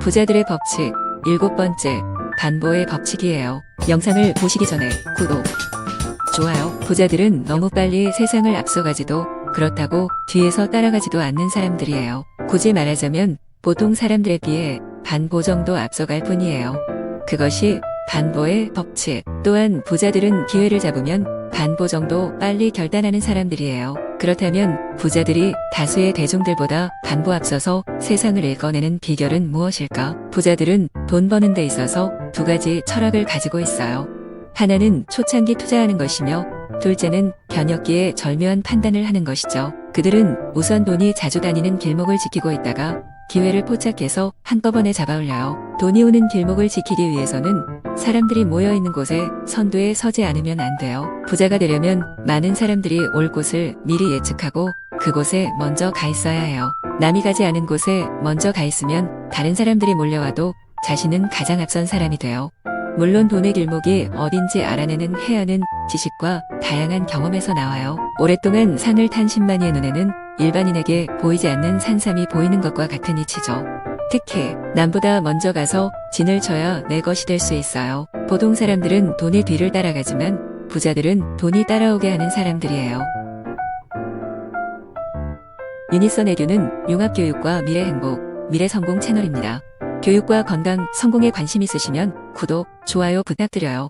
부자들의 법칙 일곱 번째 반보의 법칙이에요. 영상을 보시기 전에 구독, 좋아요. 부자들은 너무 빨리 세상을 앞서가지도 그렇다고 뒤에서 따라가지도 않는 사람들이에요. 굳이 말하자면 보통 사람들에 비해 반보 정도 앞서갈 뿐이에요. 그것이 반보의 법칙. 또한 부자들은 기회를 잡으면 반보 정도 빨리 결단하는 사람들이에요. 그렇다면 부자들이 다수의 대중들보다 반보 앞서서 세상을 읽어내는 비결은 무엇일까? 부자들은 돈 버는 데 있어서 두 가지 철학을 가지고 있어요. 하나는 초창기 투자하는 것이며 둘째는 변혁기에 절묘한 판단을 하는 것이죠. 그들은 우선 돈이 자주 다니는 길목을 지키고 있다가 기회를 포착해서 한꺼번에 잡아올려요. 돈이 오는 길목을 지키기 위해서는 사람들이 모여 있는 곳에 선두에 서지 않으면 안 돼요. 부자가 되려면 많은 사람들이 올 곳을 미리 예측하고 그곳에 먼저 가 있어야 해요. 남이 가지 않은 곳에 먼저 가 있으면 다른 사람들이 몰려와도 자신은 가장 앞선 사람이 돼요. 물론 돈의 길목이 어딘지 알아내는 해야는 지식과 다양한 경험에서 나와요. 오랫동안 산을 탄 신만이의 눈에는 일반인에게 보이지 않는 산삼이 보이는 것과 같은 이치죠. 특히 남보다 먼저 가서 진을 쳐야 내 것이 될 수 있어요. 보통 사람들은 돈의 뒤를 따라가지만 부자들은 돈이 따라오게 하는 사람들이에요. 유니선 에듀는 융합교육과 미래 행복, 미래 성공 채널입니다. 교육과 건강, 성공에 관심 있으시면 구독, 좋아요 부탁드려요.